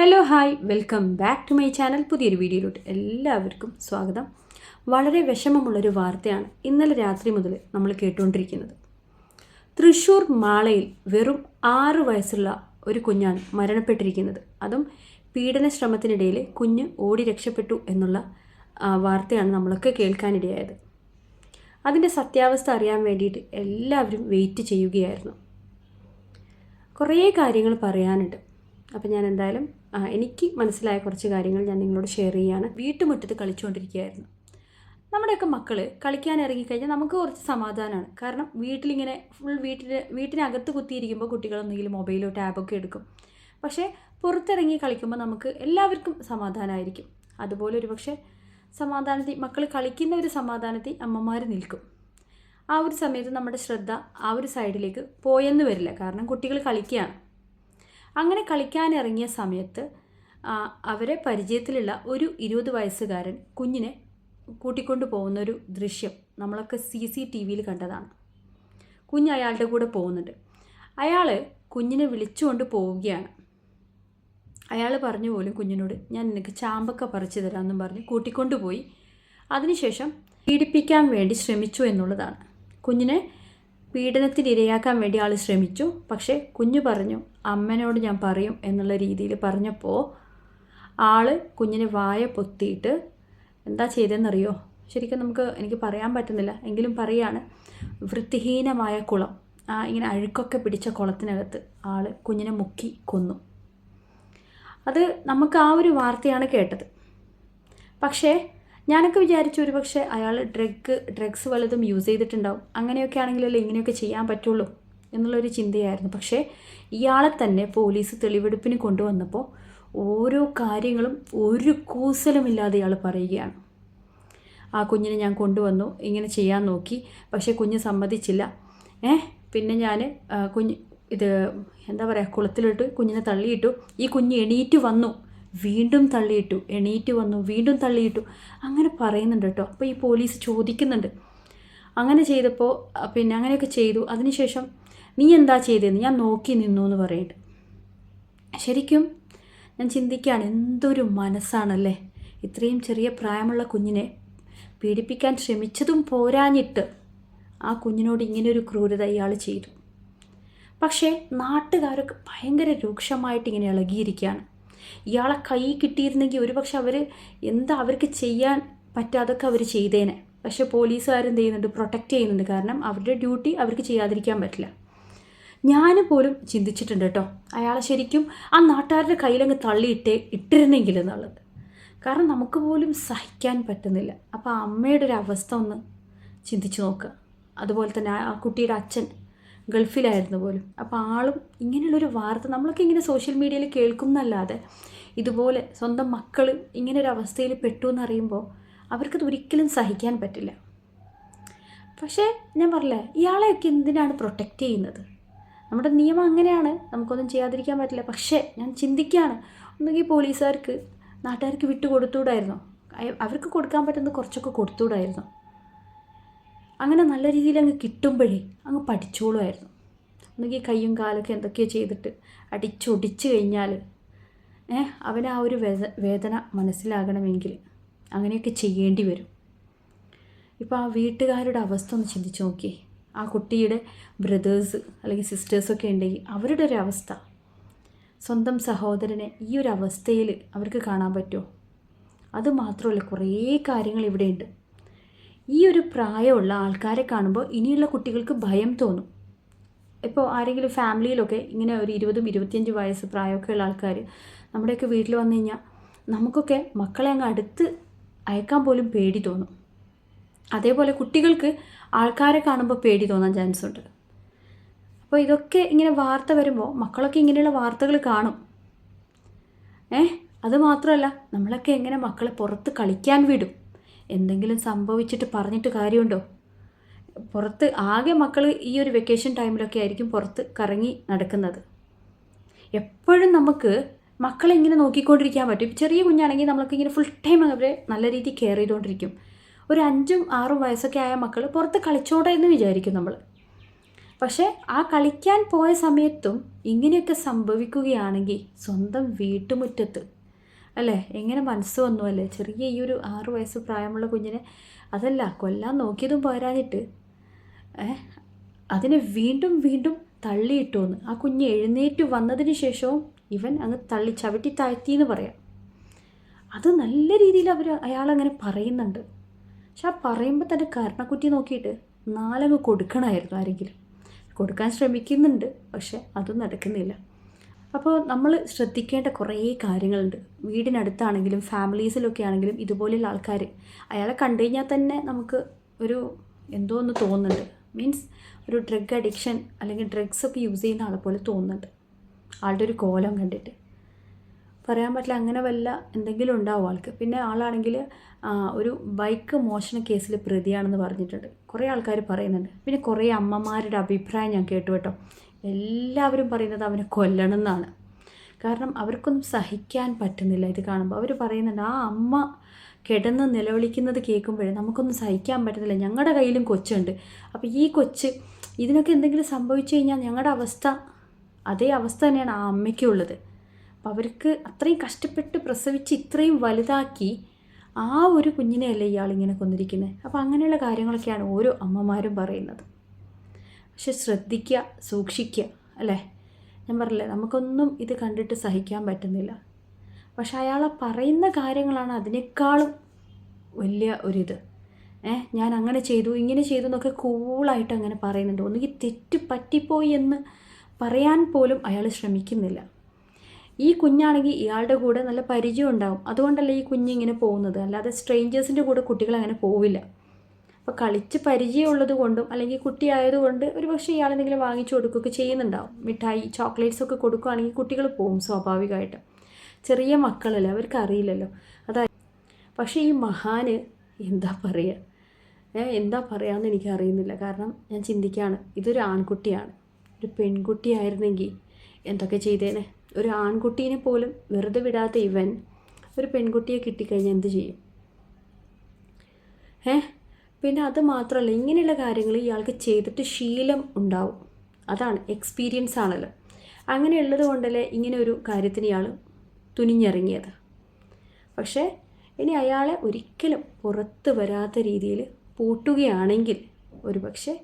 Hello hi welcome back to my channel പുതിയൊരു വീഡിയോയിലോട്ട് എല്ലാവർക്കും സ്വാഗതം. വളരെ വിഷമമുള്ളൊരു വാർത്തയാണ് ഇന്നലെ രാത്രി മുതൽ നമ്മൾ കേട്ടുകൊണ്ടിരിക്കുന്നത്. തൃശ്ശൂർ മാളയിൽ വെറും ആറ് വയസ്സുള്ള ഒരു കുഞ്ഞാണ് മരണപ്പെട്ടിരിക്കുന്നത്. അതും പീഡന ശ്രമത്തിനിടയിൽ കുഞ്ഞ് ഓടി രക്ഷപ്പെട്ടു എന്നുള്ള വാർത്തയാണ് നമ്മളൊക്കെ കേൾക്കാനിടയായത്. അതിന്റെ സത്യാവസ്ഥ അറിയാൻ വേണ്ടിയിട്ട് എല്ലാവരും വെയിറ്റ് ചെയ്യുകയായിരുന്നു. കുറേ കാര്യങ്ങൾ പറയാനുണ്ട്. അപ്പം ഞാൻ എന്തായാലും എനിക്ക് മനസ്സിലായ കുറച്ച് കാര്യങ്ങൾ ഞാൻ നിങ്ങളോട് ഷെയർ ചെയ്യാണ്. വീട്ടുമുറ്റത്ത് കളിച്ചുകൊണ്ടിരിക്കുകയായിരുന്നു നമ്മുടെയൊക്കെ മക്കൾ കളിക്കാൻ ഇറങ്ങിക്കഴിഞ്ഞാൽ നമുക്ക് കുറച്ച് സമാധാനമാണ് കാരണം വീട്ടിലിങ്ങനെ ഫുൾ വീട്ടിൽ വീട്ടിനകത്ത് കുത്തിയിരിക്കുമ്പോൾ കുട്ടികളൊന്നെങ്കിലും മൊബൈലോ ടാബൊക്കെ എടുക്കും. പക്ഷേ പുറത്തിറങ്ങി കളിക്കുമ്പോൾ നമുക്ക് എല്ലാവർക്കും സമാധാനമായിരിക്കും അതുപോലെ ഒരു പക്ഷേ സമാധാനത്തിൽ മക്കൾ കളിക്കുന്ന ഒരു സമാധാനത്തിൽ അമ്മമാർ നിൽക്കും. ആ ഒരു സമയത്ത് നമ്മുടെ ശ്രദ്ധ ആ ഒരു സൈഡിലേക്ക് പോയെന്ന് വരില്ല. കാരണം കുട്ടികൾ കളിക്കുകയാണ്. അങ്ങനെ കളിക്കാനിറങ്ങിയ സമയത്ത് അവരെ പരിചയത്തിലുള്ള ഒരു ഇരുപത് വയസ്സുകാരൻ കുഞ്ഞിനെ കൂട്ടിക്കൊണ്ടു പോകുന്നൊരു ദൃശ്യം നമ്മളൊക്കെ സി സി ടി വിയിൽ കണ്ടതാണ്. കുഞ്ഞ് അയാളുടെ കൂടെ പോകുന്നുണ്ട്. അയാൾ കുഞ്ഞിനെ വിളിച്ചുകൊണ്ട് പോവുകയാണ്. അയാൾ പറഞ്ഞു പോലും കുഞ്ഞിനോട് ഞാൻ നിനക്ക് ചാമ്പക്ക പറിച്ചു തരാമെന്നും പറഞ്ഞ് കൂട്ടിക്കൊണ്ടുപോയി അതിനുശേഷം പീഡിപ്പിക്കാൻ വേണ്ടി ശ്രമിച്ചു എന്നുള്ളതാണ്. കുഞ്ഞിനെ പീഡനത്തിന് ഇരയാക്കാൻ വേണ്ടി ആൾ ശ്രമിച്ചു. പക്ഷേ കുഞ്ഞു പറഞ്ഞു അമ്മനോട് ഞാൻ പറയും എന്നുള്ള രീതിയിൽ പറഞ്ഞപ്പോൾ ആൾ കുഞ്ഞിന് വായ പൊത്തിയിട്ട് എന്താ ചെയ്തതെന്നറിയോ ശരിക്കും നമുക്ക് എനിക്ക് പറയാൻ പറ്റുന്നില്ല. എങ്കിലും പറയാണ് വൃത്തിഹീനമായ കുളം. ആ ഇങ്ങനെ അഴുക്കൊക്കെ പിടിച്ച കുളത്തിനകത്ത് ആൾ കുഞ്ഞിനെ മുക്കി കൊന്നു. അത് നമുക്ക് ആ ഒരു വാർത്തയാണ് കേട്ടത്. പക്ഷേ ഞാനൊക്കെ വിചാരിച്ചു ഒരു പക്ഷേ അയാൾ ഡ്രഗ് ഡ്രഗ്സ് വല്ലതും യൂസ് ചെയ്തിട്ടുണ്ടാവും. അങ്ങനെയൊക്കെ ആണെങ്കിലല്ലേ ഇങ്ങനെയൊക്കെ ചെയ്യാൻ പറ്റുള്ളൂ. എന്നുള്ളൊരു ചിന്തയായിരുന്നു. പക്ഷേ ഇയാളെ തന്നെ പോലീസ് തെളിവെടുപ്പിന് കൊണ്ടുവന്നപ്പോൾ ഓരോ കാര്യങ്ങളും ഒരു കൂസലുമില്ലാതെ ഇയാൾ പറയുകയാണ്. ആ കുഞ്ഞിനെ ഞാൻ കൊണ്ടുവന്നു ഇങ്ങനെ ചെയ്യാൻ നോക്കി പക്ഷേ കുഞ്ഞ് സമ്മതിച്ചില്ല. ഏ പിന്നെ ഞാൻ കുഞ്ഞ് ഇത് എന്താ പറയുക കുളത്തിലിട്ട് കുഞ്ഞിനെ തള്ളിയിട്ടു ഈ കുഞ്ഞ് എണീറ്റ് വന്നു വീണ്ടും തള്ളിയിട്ടു എണീറ്റ് വന്നു വീണ്ടും തള്ളിയിട്ടു അങ്ങനെ പറയുന്നുണ്ട് കേട്ടോ. അപ്പോൾ ഈ പോലീസ് ചോദിക്കുന്നുണ്ട്. അങ്ങനെ ചെയ്തപ്പോൾ പിന്നെ അങ്ങനെയൊക്കെ ചെയ്തു. അതിനുശേഷം നീ എന്താ ചെയ്തതെന്ന് ഞാൻ നോക്കി നിന്നു എന്ന് പറയുന്നുണ്ട് ശരിക്കും ഞാൻ ചിന്തിക്കുകയാണ് എന്തൊരു മനസ്സാണല്ലേ? ഇത്രയും ചെറിയ പ്രായമുള്ള കുഞ്ഞിനെ പീഡിപ്പിക്കാൻ ശ്രമിച്ചതും പോരാഞ്ഞിട്ട് ആ കുഞ്ഞിനോട് ഇങ്ങനൊരു ക്രൂരത ഇയാൾ ചെയ്തു. പക്ഷേ നാട്ടുകാരൊക്കെ ഭയങ്കര രൂക്ഷമായിട്ട് ഇങ്ങനെ ഇളകിയിരിക്കുകയാണ്. ഇയാളെ കൈ കിട്ടിയിരുന്നെങ്കിൽ ഒരുപക്ഷെ അവർ എന്താ അവർക്ക് ചെയ്യാൻ പറ്റാതൊക്കെ അവർ ചെയ്തേനെ. പക്ഷേ പോലീസുകാരെന്ത് ചെയ്യുന്നുണ്ട്? പ്രൊട്ടക്റ്റ് ചെയ്യുന്നുണ്ട്. കാരണം അവരുടെ ഡ്യൂട്ടി അവർക്ക് ചെയ്യാതിരിക്കാൻ പറ്റില്ല. ഞാൻ പോലും ചിന്തിച്ചിട്ടുണ്ട് കേട്ടോ. അയാളെ ശരിക്കും ആ നാട്ടുകാരുടെ കയ്യിലങ്ങ് തള്ളിയിട്ടേ ഇട്ടിരുന്നെങ്കിൽ എന്നുള്ളത്. കാരണം നമുക്ക് പോലും സഹിക്കാൻ പറ്റുന്നില്ല. അപ്പോൾ അമ്മയുടെ ഒരു അവസ്ഥ ഒന്ന് ചിന്തിച്ചു നോക്കുക അതുപോലെ തന്നെ ആ കുട്ടിയുടെ അച്ഛൻ ഗൾഫിലായിരുന്നു പോലും. അപ്പോൾ ആളും ഇങ്ങനെയുള്ളൊരു വാർത്ത നമ്മളൊക്കെ ഇങ്ങനെ സോഷ്യൽ മീഡിയയിൽ കേൾക്കുന്നല്ലാതെ ഇതുപോലെ സ്വന്തം മക്കൾ ഇങ്ങനെ ഒരു അവസ്ഥയിൽ പെട്ടു എന്നറിയുമ്പോൾ അവർക്കത് ഒരിക്കലും സഹിക്കാൻ പറ്റില്ല. പക്ഷേ ഞാൻ പറഞ്ഞില്ലേ ഇയാളെയൊക്കെ എന്തിനാണ് പ്രൊട്ടക്റ്റ് ചെയ്യുന്നത്? നമ്മുടെ നിയമം അങ്ങനെയാണ്. നമുക്കൊന്നും ചെയ്യാതിരിക്കാൻ പറ്റില്ല. പക്ഷേ ഞാൻ ചിന്തിക്കുകയാണ് ഒന്നുകിൽ പോലീസുകാർക്ക് നാട്ടുകാർക്ക് വിട്ടു കൊടുത്തുകൂടായിരുന്നോ അവർക്ക് കൊടുക്കാൻ പറ്റുന്ന കുറച്ചൊക്കെ കൊടുത്തുകൂടായിരുന്നു അങ്ങനെ നല്ല രീതിയിൽ അങ്ങ് കിട്ടുമ്പോഴേ അങ്ങ് പഠിച്ചോളുമായിരുന്നു. ഒന്നുകിൽ കയ്യും കാലൊക്കെ എന്തൊക്കെയോ ചെയ്തിട്ട് അടിച്ചൊടിച്ച് കഴിഞ്ഞാൽ ഏ അവന് ആ ഒരു വേദ വേദന മനസ്സിലാകണമെങ്കിൽ അങ്ങനെയൊക്കെ ചെയ്യേണ്ടി വരും. ഇപ്പോൾ ആ വീട്ടുകാരുടെ അവസ്ഥ ഒന്ന് ചിന്തിച്ച് നോക്കിയേ. ആ കുട്ടിയുടെ ബ്രദേഴ്സ് അല്ലെങ്കിൽ സിസ്റ്റേഴ്സൊക്കെ ഉണ്ടെങ്കിൽ അവരുടെ ഒരു അവസ്ഥ. സ്വന്തം സഹോദരനെ ഈ ഒരു അവസ്ഥയിൽ അവർക്ക് കാണാൻ പറ്റുമോ? അത് മാത്രമല്ല കുറേ കാര്യങ്ങൾ ഇവിടെയുണ്ട് ഈ ഒരു പ്രായമുള്ള ആൾക്കാരെ കാണുമ്പോൾ ഇനിയുള്ള കുട്ടികൾക്ക് ഭയം തോന്നും. ഇപ്പോൾ ആരെങ്കിലും ഫാമിലിയിലൊക്കെ ഇങ്ങനെ ഒരു ഇരുപതും ഇരുപത്തിയഞ്ച് വയസ്സ് പ്രായമൊക്കെ ഉള്ള ആൾക്കാർ നമ്മുടെയൊക്കെ വീട്ടിൽ വന്നു കഴിഞ്ഞാൽ നമുക്കൊക്കെ മക്കളെ അങ്ങ് അടുത്ത് അയക്കാൻ പോലും പേടി തോന്നും. അതേപോലെ കുട്ടികൾക്ക് ആൾക്കാരെ കാണുമ്പോൾ പേടി തോന്നാൻ ചാൻസ് ഉണ്ട്. അപ്പോൾ ഇതൊക്കെ ഇങ്ങനെ വാർത്ത വരുമ്പോൾ മക്കളൊക്കെ ഇങ്ങനെയുള്ള വാർത്തകൾ കാണും. ഏ? അത് മാത്രമല്ല നമ്മളൊക്കെ എങ്ങനെ മക്കളെ പുറത്ത് കളിക്കാൻ വിടും? എന്തെങ്കിലും സംഭവിച്ചിട്ട് പറഞ്ഞിട്ട് കാര്യമുണ്ടോ? പുറത്ത് ആകെ മക്കൾ ഈ ഒരു വെക്കേഷൻ ടൈമിലൊക്കെ ആയിരിക്കും പുറത്ത് കറങ്ങി നടക്കുന്നത്. എപ്പോഴും നമുക്ക് മക്കളെ ഇങ്ങനെ നോക്കിക്കൊണ്ടിരിക്കാൻ പറ്റും. ചെറിയ കുഞ്ഞാണെങ്കിൽ നമ്മൾക്ക് ഇങ്ങനെ ഫുൾ ടൈം അവരെ നല്ല രീതിയിൽ കെയർ ചെയ്തുകൊണ്ടിരിക്കും. ഒരു അഞ്ചും ആറും വയസ്സൊക്കെ ആയ മക്കൾ പുറത്ത് കളിച്ചോട്ടെ എന്ന് വിചാരിക്കും നമ്മൾ പക്ഷേ ആ കളിക്കാൻ പോയ സമയത്തും ഇങ്ങനെയൊക്കെ സംഭവിക്കുകയാണെങ്കിൽ സ്വന്തം വീട്ടുമുറ്റത്ത് അല്ലേ? എങ്ങനെ മനസ്സ് വന്നു അല്ലേ? ചെറിയ ഈ ഒരു ആറ് വയസ്സ് പ്രായമുള്ള കുഞ്ഞിനെ അതല്ല കൊല്ലാൻ നോക്കിയതും പോരാഞ്ഞിട്ട് അതിനെ വീണ്ടും വീണ്ടും തള്ളിയിട്ടുവെന്ന്. ആ കുഞ്ഞ് എഴുന്നേറ്റ് വന്നതിന് ശേഷവും ഇവൻ അങ്ങ് തള്ളി ചവിട്ടി താഴ്ത്തി എന്ന് പറയാം. അത് നല്ല രീതിയിൽ അവർ അയാളങ്ങനെ പറയുന്നുണ്ട്. പക്ഷെ ആ പറയുമ്പോൾ തന്നെ കരണക്കുറ്റി നോക്കിയിട്ട് നാലങ്ങ് കൊടുക്കണമായിരുന്നു ആരെങ്കിലും. കൊടുക്കാൻ ശ്രമിക്കുന്നുണ്ട് പക്ഷെ അതും നടക്കുന്നില്ല. അപ്പോൾ നമ്മൾ ശ്രദ്ധിക്കേണ്ട കുറേ കാര്യങ്ങളുണ്ട്. വീടിനടുത്താണെങ്കിലും ഫാമിലീസിലൊക്കെ ആണെങ്കിലും ഇതുപോലെയുള്ള ആൾക്കാർ അയാളെ കണ്ടു കഴിഞ്ഞാൽ തന്നെ നമുക്ക് ഒരു എന്തോ ഒന്ന് തോന്നുന്നുണ്ട്. മീൻസ് ഒരു ഡ്രഗ് അഡിക്ഷൻ അല്ലെങ്കിൽ ഡ്രഗ്സ് ഒക്കെ യൂസ് ചെയ്യുന്ന ആളെ പോലെ തോന്നുന്നുണ്ട്. ആളുടെ ഒരു കോലം കണ്ടിട്ട്. പറയാൻ പറ്റില്ല അങ്ങനെ വല്ല എന്തെങ്കിലും ഉണ്ടാവും ആൾക്ക്. പിന്നെ ആളാണെങ്കിൽ ഒരു ബൈക്ക് മോഷണ കേസിൽ പ്രതിയാണെന്ന് പറഞ്ഞിട്ടുണ്ട്. കുറേ ആൾക്കാർ പറയുന്നുണ്ട്. പിന്നെ കുറേ അമ്മമാരുടെ അഭിപ്രായം ഞാൻ കേട്ടു കേട്ടോ. എല്ലാവരും പറയുന്നത് അവനെ കൊല്ലണം എന്നാണ് കാരണം അവർക്കൊന്നും സഹിക്കാൻ പറ്റുന്നില്ല ഇത് കാണുമ്പോൾ. അവർ പറയുന്നുണ്ട് ആ അമ്മ കിടന്ന് നിലവിളിക്കുന്നത് കേൾക്കുമ്പോഴേ നമുക്കൊന്നും സഹിക്കാൻ പറ്റുന്നില്ല. ഞങ്ങളുടെ കയ്യിലും കൊച്ചുണ്ട്. അപ്പോൾ ഈ കൊച്ച് ഇതിനൊക്കെ എന്തെങ്കിലും സംഭവിച്ചു കഴിഞ്ഞാൽ ഞങ്ങളുടെ അവസ്ഥ അതേ അവസ്ഥ തന്നെയാണ് ആ അമ്മയ്ക്കുള്ളത് അപ്പോൾ അവർക്ക് അത്രയും കഷ്ടപ്പെട്ട് പ്രസവിച്ച് ഇത്രയും വലുതാക്കി ആ ഒരു കുഞ്ഞിനെയല്ലേ ഇയാളിങ്ങനെ കൊന്നിരിക്കുന്നത് അപ്പോൾ അങ്ങനെയുള്ള കാര്യങ്ങളൊക്കെയാണ് ഓരോ അമ്മമാരും പറയുന്നത്. പക്ഷെ ശ്രദ്ധിക്കുക സൂക്ഷിക്കുക അല്ലേ? ഞാൻ പറഞ്ഞില്ലേ നമുക്കൊന്നും ഇത് കണ്ടിട്ട് സഹിക്കാൻ പറ്റുന്നില്ല. പക്ഷെ അയാളെ പറയുന്ന കാര്യങ്ങളാണ് അതിനേക്കാളും വലിയ ഒരിത്. ഏഹ് ഞാൻ അങ്ങനെ ചെയ്തു ഇങ്ങനെ ചെയ്തു എന്നൊക്കെ കൂളായിട്ട് അങ്ങനെ പറയുന്നുണ്ട്. ഒന്നുകിൽ തെറ്റ് പറ്റിപ്പോയി എന്ന് പറയാൻ പോലും അയാൾ ശ്രമിക്കുന്നില്ല. ഈ കുഞ്ഞാണെങ്കിൽ ഇയാളുടെ കൂടെ നല്ല പരിചയം ഉണ്ടാവും. അതുകൊണ്ടല്ല ഈ കുഞ്ഞിങ്ങനെ പോകുന്നത്? അല്ലാതെ സ്ട്രേഞ്ചേഴ്സിന്റെ കൂടെ കുട്ടികൾ അങ്ങനെ പോവില്ല. അപ്പോൾ കളിച്ച് പരിചയമുള്ളത് കൊണ്ടും അല്ലെങ്കിൽ കുട്ടി ആയതുകൊണ്ട് ഒരു പക്ഷേ ഇയാളെന്തെങ്കിലും വാങ്ങിച്ചു കൊടുക്കുകയൊക്കെ ചെയ്യുന്നുണ്ടാവും. മിഠായി ചോക്ലേറ്റ്സ് ഒക്കെ കൊടുക്കുകയാണെങ്കിൽ കുട്ടികൾ പോകും സ്വാഭാവികമായിട്ട്. ചെറിയ മക്കളല്ലേ അവർക്ക് അറിയില്ലല്ലോ. അതാ പക്ഷേ ഈ മഹാന് എന്താ പറയുക എന്താ പറയാമെന്ന് എനിക്ക് അറിയുന്നില്ല കാരണം ഞാൻ ചിന്തിക്കുകയാണ് ഇതൊരു ആൺകുട്ടിയാണ്. ഒരു പെൺകുട്ടിയായിരുന്നെങ്കിൽ എന്തൊക്കെ ചെയ്തേനെ? ഒരു ആൺകുട്ടീനെ പോലും വെറുതെ വിടാത്ത ഇവൻ ഒരു പെൺകുട്ടിയെ കിട്ടിക്കഴിഞ്ഞാൽ എന്ത് ചെയ്യും? ഏ? പിന്നെ അത് മാത്രമല്ല ഇങ്ങനെയുള്ള കാര്യങ്ങൾ ഇയാൾക്ക് ചെയ്തിട്ട് ശീലം ഉണ്ടാവും. അതാണ് എക്സ്പീരിയൻസ് ആണല്ലോ. അങ്ങനെയുള്ളത് കൊണ്ടല്ലേ ഇങ്ങനെ ഒരു കാര്യത്തിന് ഇയാൾ തുനിഞ്ഞിറങ്ങിയത്. പക്ഷേ ഇനി അയാളെ ഒരിക്കലും പുറത്ത് വരാത്ത രീതിയിൽ പൂട്ടുകയാണെങ്കിൽ ഒരു പക്ഷേ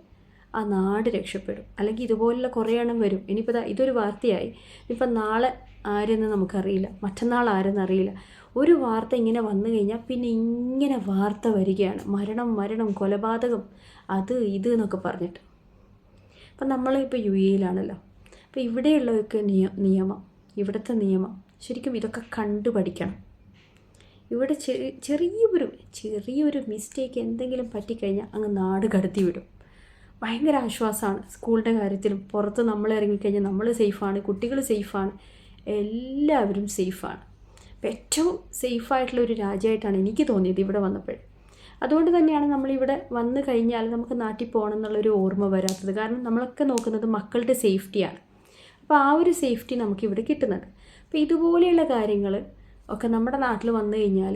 ആ നാട് രക്ഷപ്പെടും. അല്ലെങ്കിൽ ഇതുപോലുള്ള കുറേ എണ്ണം വരും. ഇനിയിപ്പോൾ ഇതൊരു വാർത്തയായി. ഇനിയിപ്പോൾ നാളെ ആരെന്ന് നമുക്കറിയില്ല. മറ്റന്നാൾ ആരെന്ന് അറിയില്ല. ഒരു വാർത്ത ഇങ്ങനെ വന്നു കഴിഞ്ഞാൽ പിന്നെ ഇങ്ങനെ വാർത്ത വരികയാണ്. മരണം മരണം കൊലപാതകം. അത് ഇത് എന്നൊക്കെ പറഞ്ഞിട്ട്. അപ്പം നമ്മളിപ്പോൾ യു എയിലാണല്ലോ. അപ്പോൾ ഇവിടെയുള്ളവർക്ക് നിയ നിയമം ഇവിടുത്തെ നിയമം ശരിക്കും ഇതൊക്കെ കണ്ടു പഠിക്കണം. ഇവിടെ ചെറിയൊരു ചെറിയൊരു മിസ്റ്റേക്ക് എന്തെങ്കിലും പറ്റിക്കഴിഞ്ഞാൽ അങ്ങ് നാട് കടത്തി വിടും ഭയങ്കര ആശ്വാസമാണ് സ്കൂളിന്റെ കാര്യത്തിലും പുറത്ത് നമ്മൾ ഇറങ്ങിക്കഴിഞ്ഞാൽ നമ്മൾ സേഫാണ് കുട്ടികൾ സേഫാണ് എല്ലാവരും സേഫാണ്. അപ്പോൾ ഏറ്റവും സേഫായിട്ടുള്ള ഒരു രാജ്യമായിട്ടാണ് എനിക്ക് തോന്നിയത് ഇവിടെ വന്നപ്പോൾ. അതുകൊണ്ട് തന്നെയാണ് നമ്മളിവിടെ വന്നു കഴിഞ്ഞാൽ നമുക്ക് നാട്ടിൽ പോകണം എന്നുള്ളൊരു ഓർമ്മ വരാത്തത്. കാരണം നമ്മളൊക്കെ നോക്കുന്നത് മക്കളുടെ സേഫ്റ്റിയാണ്. അപ്പോൾ ആ ഒരു സേഫ്റ്റി നമുക്കിവിടെ കിട്ടുന്നുണ്ട്. അപ്പോൾ ഇതുപോലെയുള്ള കാര്യങ്ങൾ ഒക്കെ നമ്മുടെ നാട്ടിൽ വന്നു കഴിഞ്ഞാൽ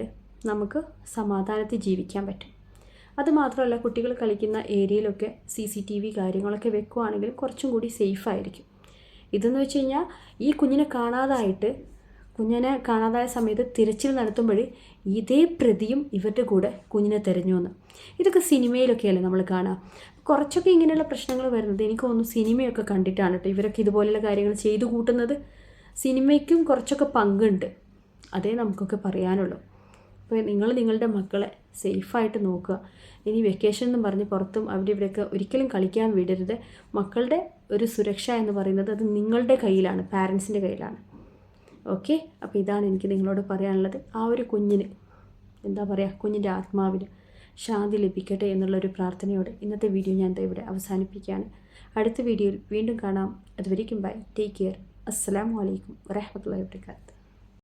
നമുക്ക് സമാധാനത്തിൽ ജീവിക്കാൻ പറ്റും. അതുമാത്രമല്ല കുട്ടികൾ കളിക്കുന്ന ഏരിയയിലൊക്കെ സി സി ടി വി കാര്യങ്ങളൊക്കെ വെക്കുവാണെങ്കിൽ കുറച്ചും കൂടി സേഫ് ആയിരിക്കും. ഇതെന്ന് വെച്ച് കഴിഞ്ഞാൽ ഈ കുഞ്ഞിനെ കാണാതായിട്ട് കുഞ്ഞിനെ കാണാതായ സമയത്ത് തിരച്ചിൽ നടത്തുമ്പോൾ ഇതേ പ്രതിയും ഇവരുടെ കൂടെ കുഞ്ഞിനെ തിരഞ്ഞു വന്ന്. ഇതൊക്കെ സിനിമയിലൊക്കെയല്ലേ നമ്മൾ കാണുക കുറച്ചൊക്കെ ഇങ്ങനെയുള്ള പ്രശ്നങ്ങൾ വരുന്നത് എനിക്ക് തോന്നുന്നു സിനിമയൊക്കെ കണ്ടിട്ടാണ് കേട്ടോ ഇവരൊക്കെ ഇതുപോലെയുള്ള കാര്യങ്ങൾ ചെയ്തു കൂട്ടുന്നത്. സിനിമയ്ക്കും കുറച്ചൊക്കെ പങ്കുണ്ട്. അതേ നമുക്കൊക്കെ പറയാനുള്ളൂ. അപ്പോൾ നിങ്ങൾ നിങ്ങളുടെ മക്കളെ സേഫായിട്ട് നോക്കുക. ഇനി വെക്കേഷൻ എന്ന് പറഞ്ഞ് പുറത്തും അവിടെ ഇവിടെയൊക്കെ ഒരിക്കലും കളിക്കാൻ വിടരുത്. മക്കളുടെ ഒരു സുരക്ഷ എന്ന് പറയുന്നത് അത് നിങ്ങളുടെ കയ്യിലാണ് പാരൻസിന്റെ കയ്യിലാണ്. ഓക്കെ അപ്പോൾ ഇതാണ് എനിക്ക് നിങ്ങളോട് പറയാനുള്ളത്. ആ ഒരു കുഞ്ഞിന് എന്താ പറയുക കുഞ്ഞിന്റെ ആത്മാവിന് ശാന്തി ലഭിക്കട്ടെ എന്നുള്ളൊരു പ്രാർത്ഥനയോടെ ഇന്നത്തെ വീഡിയോ ഞാൻ ഇവിടെ അവസാനിപ്പിക്കുകയാണ്. അടുത്ത വീഡിയോയിൽ വീണ്ടും കാണാം. അതുവരേക്കും ബൈ ടേക്ക് കെയർ അസ്സാം വലൈക്കും വരഹമത്തല്ലാ വാബർക്കാത്ത്